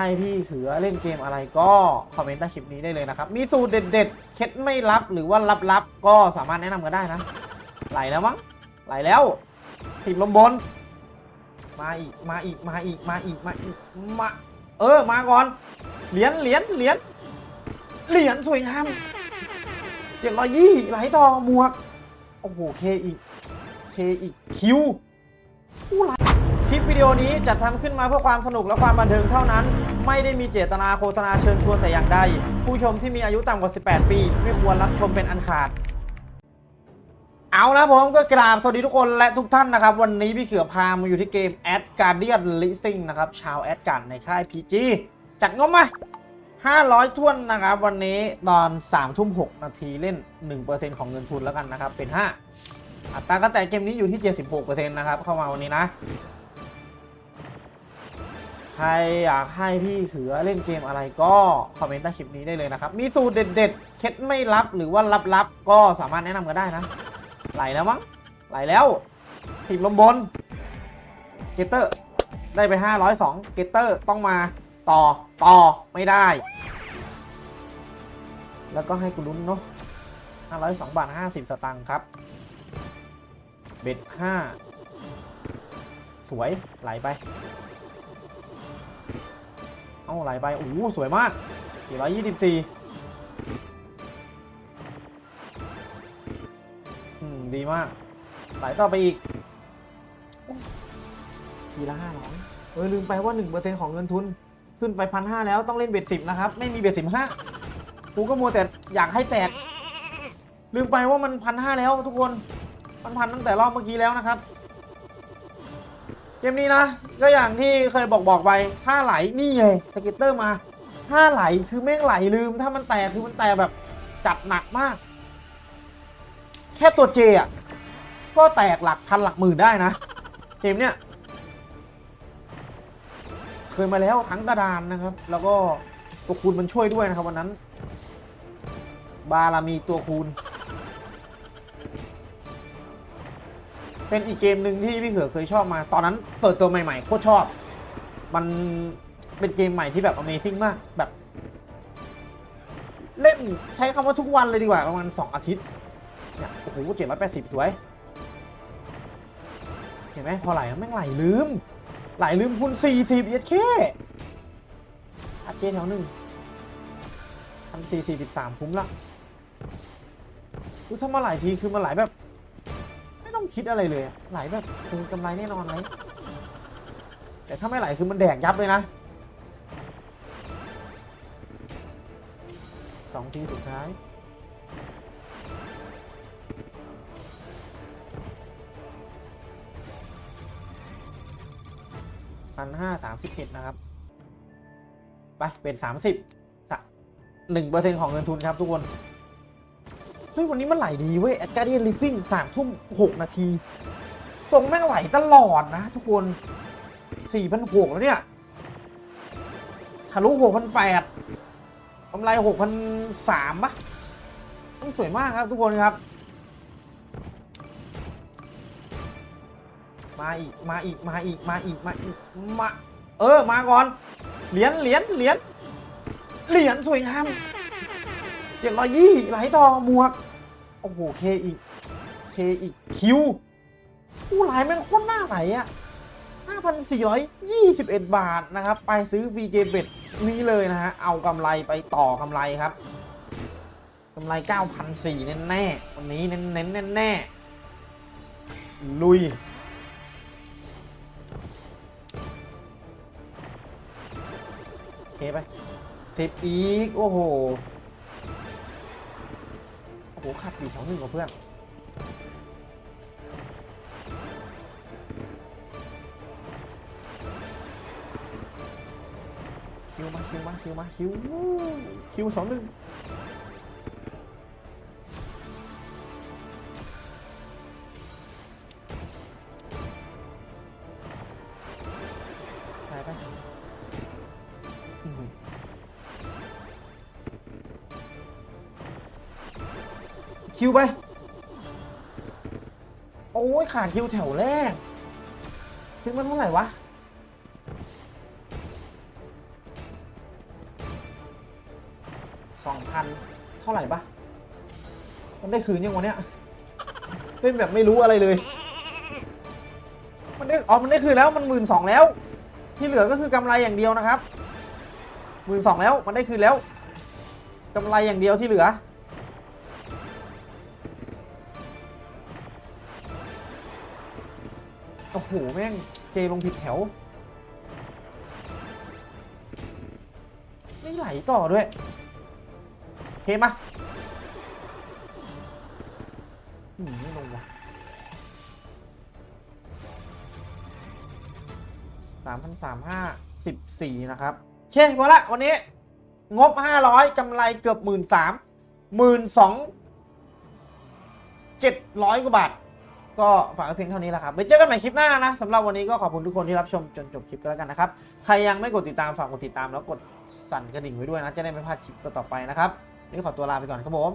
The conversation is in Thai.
ให้พี่เขือเล่นเกมอะไรก็คอมเมนต์ใต้คลิปนี้ได้เลยนะครับ มีสูตรเด็ดๆ เคล็ดไม่ลับหรือว่าลับๆ ก็สามารถแนะนำกันได้นะ ไหลแล้วมั้ง ไหลแล้วติดลมบน มาอีก มาอีก มาอีก มาอีก มาอีก มา เออ มาก่อน เหรียญ เหรียญ เหรียญ เหรียญสวยงามเจ็ดร้อยยี่ไหลต่อหมวก โอ้โห เคอีก เคอีก คิวอู้ไหลคลิปวิดีโอนี้จัดทำขึ้นมาเพื่อความสนุกและความบันเทิงเท่านั้น ไม่ได้มีเจตนาโฆษณาเชิญชวนแต่อย่างใด ผู้ชมที่มีอายุต่ำกว่า 18 ปี ไม่ควรรับชมเป็นอันขาด เอาละผมก็กราบสวัสดีทุกคนและทุกท่านนะครับ วันนี้พี่เขือพามาอยู่ที่เกม Ad Guardian Leasing นะครับ ชาว Ad g u a r d ในค่าย PG จัดงบมา500ท่วนนะครับ วันนี้ตอน3ทุ่ม6นาทีเล่น 1%ของเงินทุนแล้วกันนะครับ เป็น 5 อัตราการแต่เกมนี้อยู่ที่ 76%นะครับ เข้ามาวันนี้นะ ครอยากให้พี่เขือเล่นเกมอะไรก็คอมเมนต์ใต้คลิปนี้ได้เลยนะครับ มีสูตรเด็ดๆ เคล็ดไม่ลับหรือว่าลับๆ ก็สามารถแนะนำกันได้นะ ไหลแล้วมั้ง ไหลแล้วทีมลมบน เกตเตอร์ ได้ไป 502 เกตเตอร์ต้องมาต่อต่อไม่ได้ แล้วก็ให้กูลุ้นเนาะ502 บาท 50 สตางค์ครับ เบ็ด5สวยไหลไป อาไหลไปโอ้โหสวยมาก 424อืมดีมาก ไหลต่อไปอีกโอ้ทีละห้าร้อยเออลืมไปว่า 1%ของเงินทุน ขึ้นไปพันห้าแล้วต้องเล่นเบ็ดสิบนะครับ ไม่มีเบ็ดสิบห้ากูก็มัวแต่อยากให้แตก ลืมไปว่ามันพันห้าแล้วทุกคน มันพันตั้งแต่รอบเมื่อกี้แล้วนะครับ เกมนี้นะ ก็อย่างที่เคยบอกบอกไปถ้าไหลนี่ไงสเก็ตเตอร์มาถ้าไหลคือแม่งไหลลืม ถ้ามันแตกคือมันแตกแบบจัดหนักมาก แค่ตัวเจอะก็แตกหลักพันหลักหมื่นได้นะ เกมเนี้ยเคยมาแล้วทั้งกระดานนะครับ แล้วก็ตัวคูณมันช่วยด้วยนะครับวันนั้น บารามีตัวคูณ เป็นอีกเกมหนึ่งที่พี่เขือเคยชอบมา ตอนนั้นเปิดตัวใหม่ๆโคตรชอบ มันเป็นเกมใหม่ที่แบบ Amazing มากแบบ เล่นใช้คำว่าทุกวันเลยดีกว่าประมาณ 2 อาทิตย์เนี่ยโอ้โหเจ็ดร้อยแปดสิบสวย เห็นไหมพอไหลแม่งไหลลืม ไหลลืมคุณสี่สิบเอ็ดเคอัดเจแถวหนึ่งพันสี่สี่สิบสามคุ้มละอุ๊ยถ้ามาหลายทีคือมาไหลแบบ ต้องคิดอะไรเลยไหลแบบคือกำไรแน่นอนเลยแต่ถ้าไม่ไหลคือมันแดกยับเลยนะสองทีสุดท้ายพันห้าสามสิบเอ็ดนะครับ ไปเป็นสามสิบหนึ่งเปอร์เซ็นของเงินทุนครับทุกคน ฮ้ยวันนี้มันไหลดีเว้ยแอดการ์เดียนลิฟฟิ่งสามทุ่มหกนาทีส่งแม่งไหลตลอดนะ ทุกคนสี่พันหกแล้วเนี่ยทะลุหกพันแปดกำไรหกพันสามปะต้องสวยมากครับทุกคนครับ มาอีก มาอีก มาอีก มาอีก มาอีก มา เออ มาก่อน เหรียญ เหรียญ เหรียญ เหรียญสวยงามเจ็ดร้อยยี่ไหลต่อหมวก โอ้โหเคอีกเคอีกคิวอู้ไหลแม่งโคตรหน้าไหลอะ5,421 บาทนะครับ ไปซื้อ VJ Bet นี้เลยนะฮะ เอากำไรไปต่อกำไรครับกำไร 9,400แน่ๆวันนี้เน้นๆแน่ๆลุย เคไปสิบอีก โอ้โห โอ้โหขัดอยู่สองหนึ่งกับเพื่อนคิวมาคิวมาคิวมาคิวคิวสองหนึ่ง คิวไป โอ้ยขาดคิวแถวแรกถึงมันเท่าไหร่วะสองพันเท่าไหร่ปะมันได้คืนยังวันเนี้ยเล่นแบบไม่รู้อะไรเลย มันได้อ๋อมันได้คืนแล้วมันหมื่นสองแล้ว ที่เหลือก็คือกำไรอย่างเดียวนะครับหมื่นสองแล้วมันได้คืนแล้วกำไรอย่างเดียวที่เหลือ โอ้โห แม่ง เจลงผิดแถว ไม่ไหลต่อด้วยเคมาอืมไม่ลงว่ะสามพันสามห้าสิบสี่นะครับเช่พอละวันนี้ งบห้าร้อยกำไรเกือบหมื่นสามหมื่นสองเจ็ดร้อยกว่าบาท ก็ฝากไว้เพียงเท่านี้แหละครับไปเจอกันใหม่คลิปหน้านะสำหรับวันนี้ก็ขอบคุณทุกคนที่รับชมจนจบคลิปกันแล้วกันนะครับ ใครยังไม่กดติดตามฝากกดติดตามแล้วกดสั่นกระดิ่งไว้ด้วยนะ จะได้ไม่พลาดคลิปต่อๆไปนะครับ นี่ขอตัวลาไปก่อนครับผม